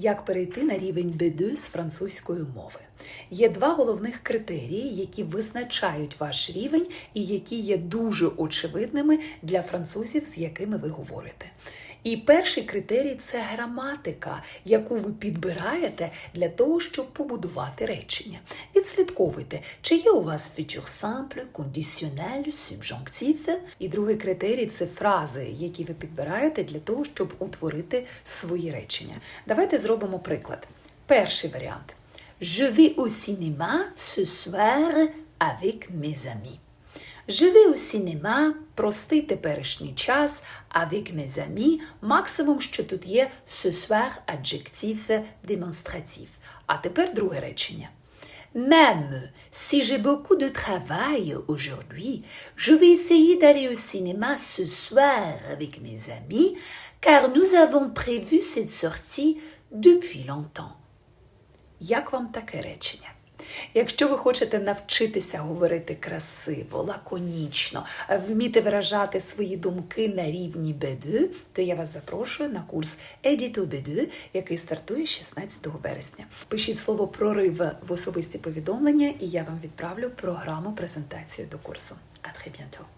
Як перейти на рівень B2 з французької мови? Є два головних критерії, які визначають ваш рівень і які є дуже очевидними для французів, з якими ви говорите. І перший критерій це граматика, яку ви підбираєте для того, щоб побудувати речення. Відслідковуйте, чи є у вас futur simple, conditionnel, subjonctif. І другий критерій це фрази, які ви підбираєте для того, щоб утворити свої речення. Давайте зробимо приклад. Перший варіант. Je vais au cinéma ce soir avec mes amis. Je vais au cinéma – простий теперішній час, avec mes amis – максимум, що тут є ce soir – adjectif демонстратив. А тепер друге речення. Même si j'ai beaucoup de travail aujourd'hui, je vais essayer d'aller au cinéma ce soir avec mes amis, car nous avons prévu cette sortie depuis longtemps. Якщо ви хочете навчитися говорити красиво, лаконічно, вміти виражати свої думки на рівні B2, то я вас запрошую на курс Едіту B2, який стартує 16 вересня. Пишіть слово прорив в особисті повідомлення, і я вам відправлю програму презентацію до курсу. А très bientôt!